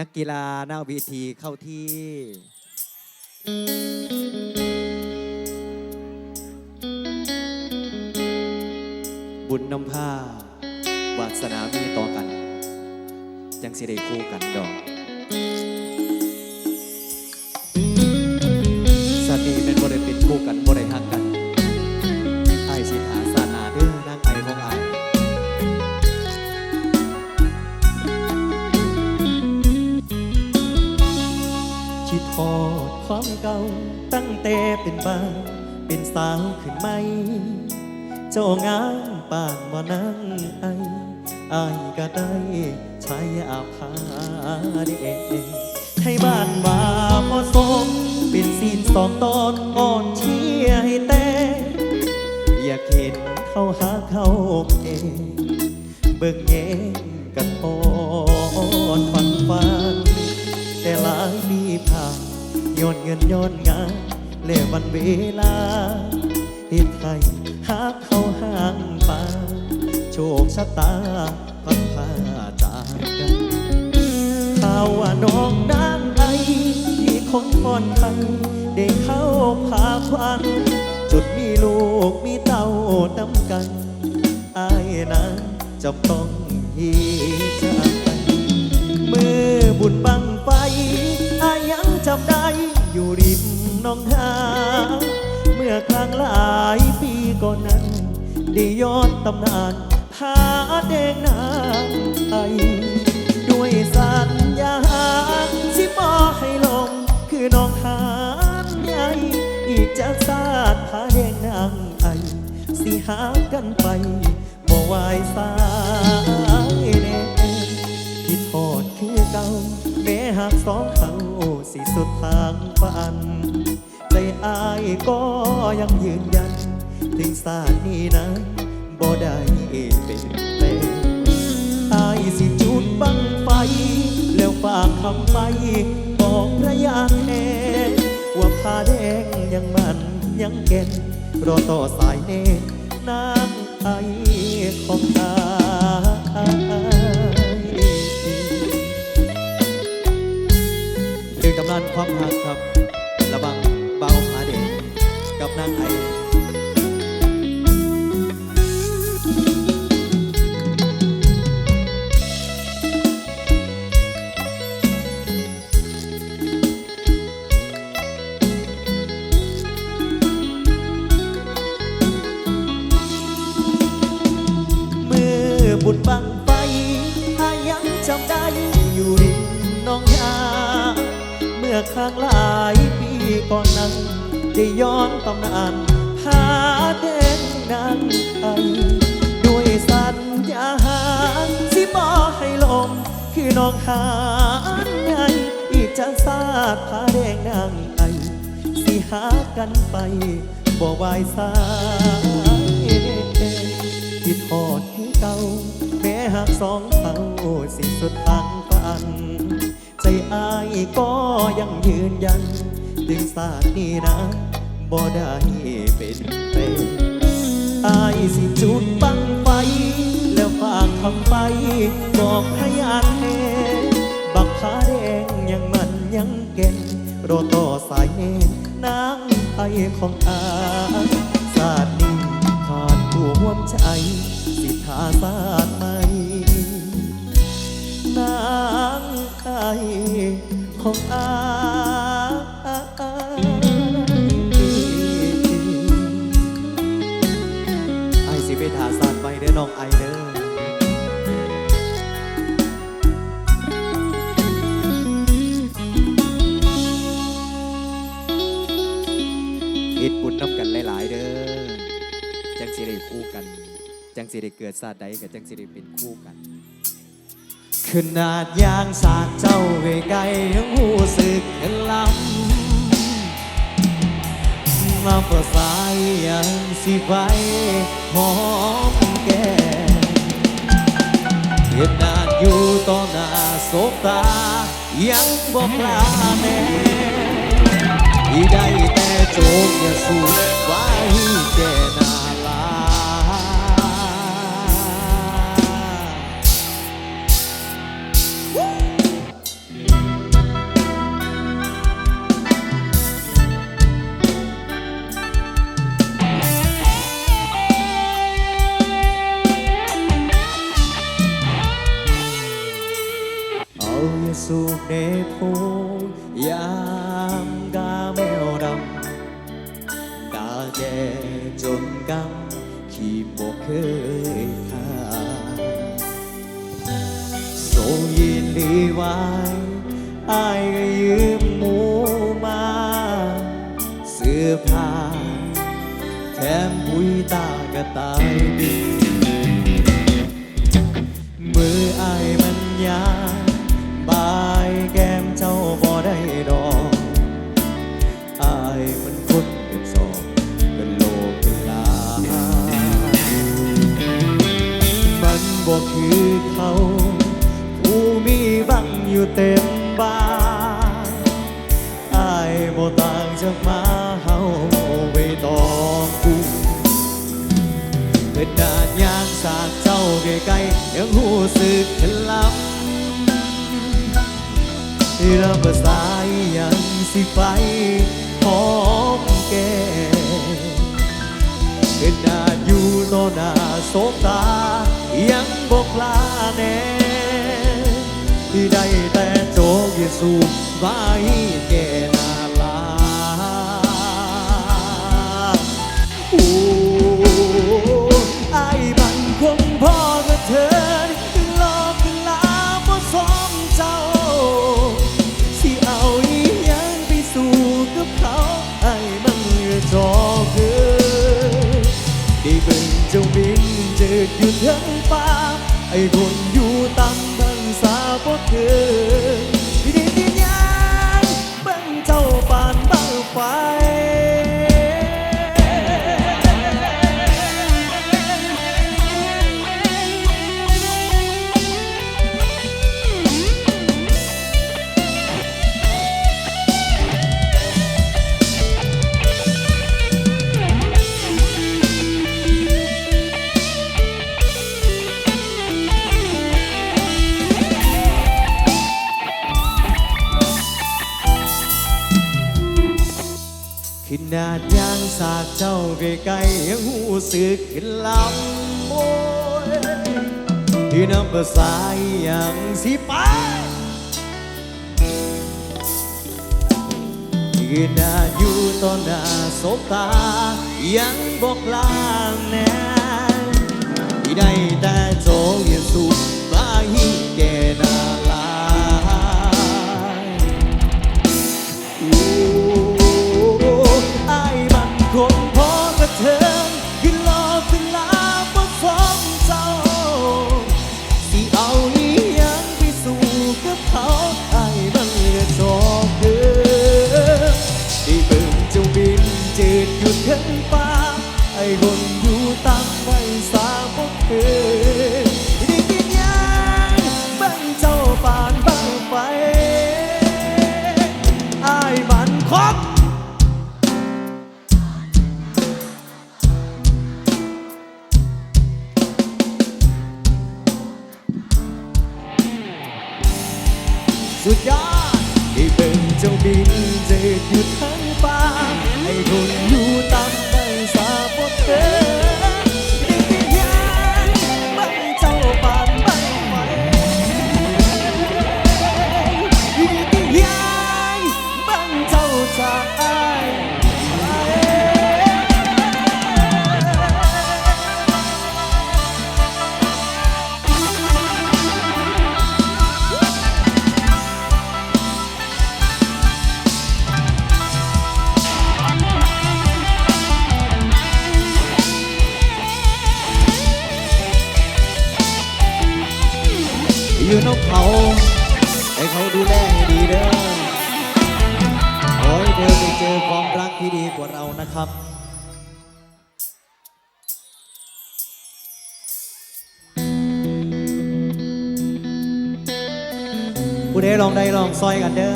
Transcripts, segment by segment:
นักกีฬาหน้าเวีทีเข้าที่ บุญนำผ้าวาสนามีต่อกัน จังสิได้คู่กันดอกสัตว์นี้เป็นบริเป็นคู่กันบ คิดทอดความเก่าตั้งแต่เป็นบ้านเป็นสาวขึ้นไหม เจ้างามป่านบ่นั่งไอไอายก็ได้ใช้อาภาเดให้บ้านว่าเหมาะสมเป็นสีนสองตอนอ่อนเชียให้แต่อยากเห็นเขาหาเขาเองเบิกแงงกันอ่อนฟันฟันแต่หลายปีผ่าน ย้อนเงินย้อนงานและวันเวลาเหตุให้หากเขาห่างป่าโชคชะตาพันพาจากกันข่าวว่าน้องนางไอที่คนก่อนใครได้เข้าพาควันจุดมีลูกมีเต้านำกันอายนะจำต้องฮีจ มื่อครั้งหลายปีก่อนนั้น ได้ย้อนตำนานพาแดงนางไอด้วยสัญญาสิบอให้ลง คือน้องหานใหญ่อีกจะสาดพาแดงนางไอสิหากันไปบ่วายสายแน่คิดทอดคือเก่าแม้หากสองเขาสิสุดทางฝัน อายก็ยังยืนยัน ถึงสาดนี้นั้นบ่ได้เป็นแปลงอายสิจุดบังไฟ แล้วฝากคำไปบอกพระยาแท้ว่าผ้าแดงยังมันยังเก่นรอต่อสายเนตนางไอของอายดึงตำนานความหักครับ กับ น้องหานไงอีกจะสาดผาแดงนางไอสิหากันไปบ่วายสายเด่นคิดทอดคือเก่าแม้หากสองเขาสิสุดทางฝันใจอายก็ยังยืนยัน ถึงศาสตร์นี้นะบ่ได้เป็นเป็นอายสิจุดบังไฟ แล้วฝากคำไป บอกพยาน โรต่อสายเนตรนางไอของอาศาสตร์นี้ขาดผู้ห่วมใจ สิทาศาสตร์ใหม่นางไอของอา เกิดศาสตร์ใดกับจังสิได้เป็นคู่กัน ขนาดยางสากเจ้าไกไกลยังหูสึกเห็นลำมาประสายยังสิไปหอมแก้มเห็นนานอยู่ต่อหน้าสบตา ยังบอกลาแน่ที่ได้แต่โจมอย่าสู้ไว้แก่นา ยินดีไว้อายก็ยืมหมูมาเสื้อผ้าแถมปุยตากระตายดีมืออายมันยาบายแก้มเจ้าบ่ได้ดอกอายมันคนเป็นสองเป็นโลกเป็นลามันบอกคือเขา อยู่เต็มบ้านอายบ่ต่างจากมาเฮาไปตองกูเป็นดานยางสากเจ้าใกล้ๆยังหูสึกขลับที่เราภาษายยังสิไปหอมแก้มเป็นหนาอยู่ต่อหน้าโสตา กเยซูไว้แก่หน้าลาโอ้ไอ้ายมันคงพ่อกระเทินหลอกลาบ่สมเจ้า สิเอาอีหยังไปสู่กับเขาไอ้มันกระจอกเกินได้เบิ่งเจ้าบินเจิดอยู่เทิงฟ้าไอ้คนอยู่ต่ำบังสาบ่เกิน สากเจ้าใกล้ๆยังหูสึกขึ้นลำโอยที่น้ำภาษาอย่างสิไปที่นาอยู่ต่อหน้าสบตา ยังบอกลาแน่ที่ได้แต่โจกเยซูบาฮิแกน สิ สุดยอดที่เป็นเจ้าบินเจ็ดอยู่ทั้งฟ้ ที่ดีกว่าเรานะครับ ผู้ใดลองได้ลองซอยกันเด้อ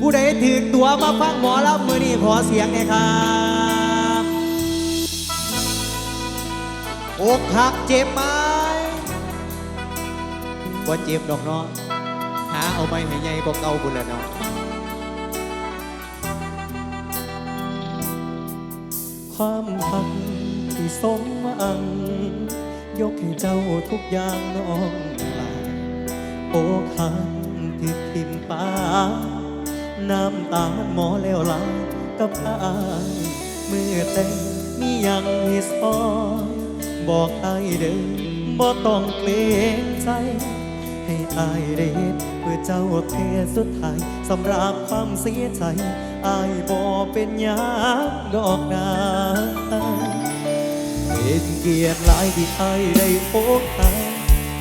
ผู้ใดถือตัวมาฟังหมอลำมือนี้ขอเสียงหน่ยครับอกหักเจ็บไหมว่าเจ็บดอกเนาะหาเอาไปให้ใหญ่กว่าเก่าบุญแล้วเนาะ ความหักที่สมหวัง ยกให้เจ้าทุกอย่างน้องลาโอ้คันที่ทิมปาน้ำตาหมอแล้วลากับอายเมื่อแต่มียังให้สอนบอกอายเด้อบ่ต้องเกรงใจ ให้อายได้เห็นเพื่อเจ้าเทสุดท้ายสำหรับความเสียใจอายบ่เป็นหยังดอกนาเป็นเกียรติหลายที่ไอ้ายได้พบหา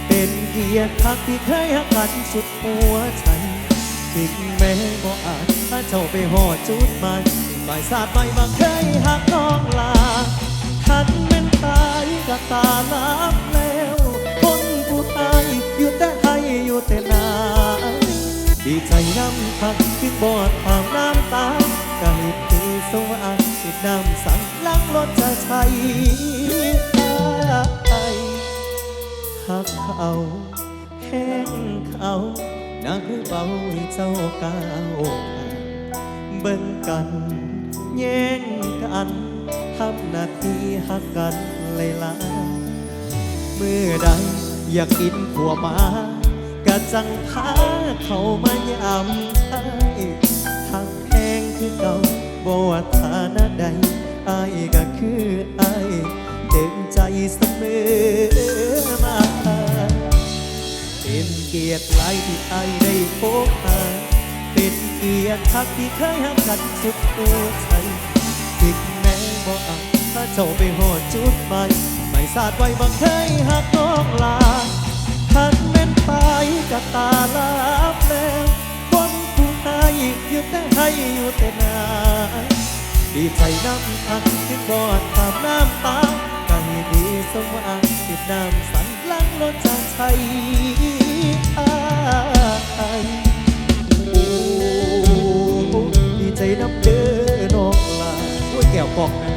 เป็นเกียรติทักที่เคยหักกันสุดหัวใจถึงแม้บ่อาจถ้าเจ้าไปหอดจุดมายฝ่ายศาสตร์ไม่มาเคยหักน้องลาทันเป็นตายกับตาลับ ดีใจน้ำพักที่บอดความน้ำตาก็ให้ที่สว่างติดน้ำสั่งล้างรถจะใช้ไอหักเขาแห้งเขานักเบาให้เจ้าก้าวผ่าเบิ่งกันแย่งกันทำหน้าที่หักกันเลยล่ะเมื่อใดอยากกินขัวมา กะจังพาเขามายำให้ทักแพงคือเก่าบว่าฐานะใดไอายก็คือไอายเต็มใจเสมอมาเป็นเกียรติหลายที่ไอายได้พบหาเป็นเกียรติทักที่เคยหักกันสุดหัวใจถึงแม้บ่อาจถ้าเจ้าไปหอดจุดหมายไม่สาดไว้บังเคยหักน้องลาทันแม่น ตายกับตาลับแล้วคนผู้ให้อยู่แต่ให้อยู่แต่นาดีใจน้ำพันที่บอดตามน้ำตาใจดีสมหวังติดน้ำสันหลังรถจากไทยอายโอ้ดีใจน้ำเด้อน้องลาโอ้ยแก้วกอกนะ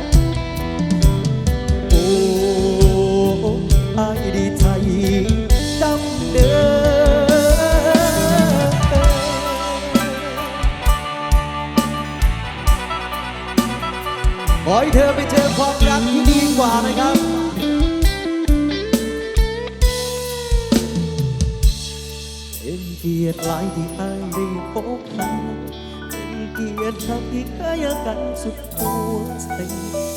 เกียรติหลายที่อายได้พบหาเป็นเกียรติทักที่เคยกันสุดหัวใจ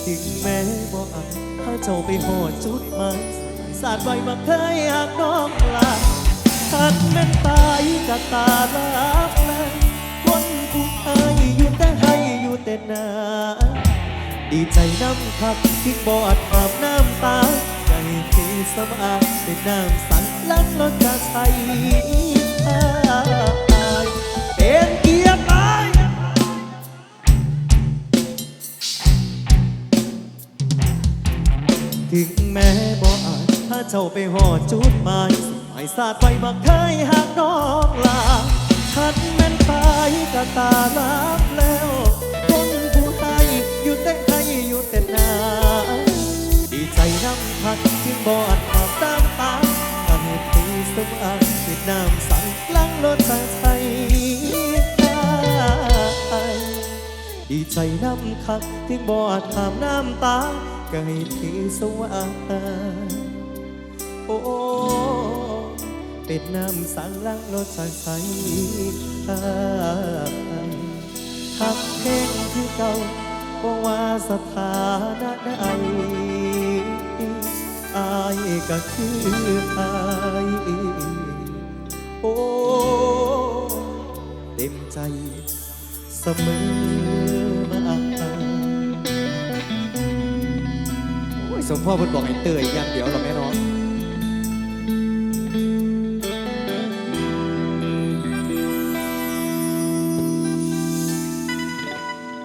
ถึงแม้บ่อาจถ้าเจ้าไปหอดจุดหมายสาดไว้มาเคยหักน้องลาทันแม่นตายกับตาลับแล้วคนผู้ให้อยู่แต่ให้อยู่แต่นาดีใจน้ำคักที่บอดอาบน้ำตาใจที่สมอาดเป็นน้ำสันลังรถกระใส เป็นเกียรติถึงแม้บ่อาจถ้าเจ้าไปหอดจุดหมายไม่สาดไปบักเคยหากนองลาทันแม่นตายกับตาลับแล้วคนผู้ให้อยู่แต่ให้อยู่แต่นาดีใจน้ำพัดที่บออาบน้ ใจน้ำคักที่บอดอาบน้ำตากันที่สว่างโอ้เป็นน้ำสังลังรถจากไทยหักเพลงที่เก่าบ่ว่าสถานะใดอายก็คืออายโอ้เต็มใจเสมอ สมพ่อเพิ่นบอกไอ้เตยอย่างเดียวหรอแม่น้อง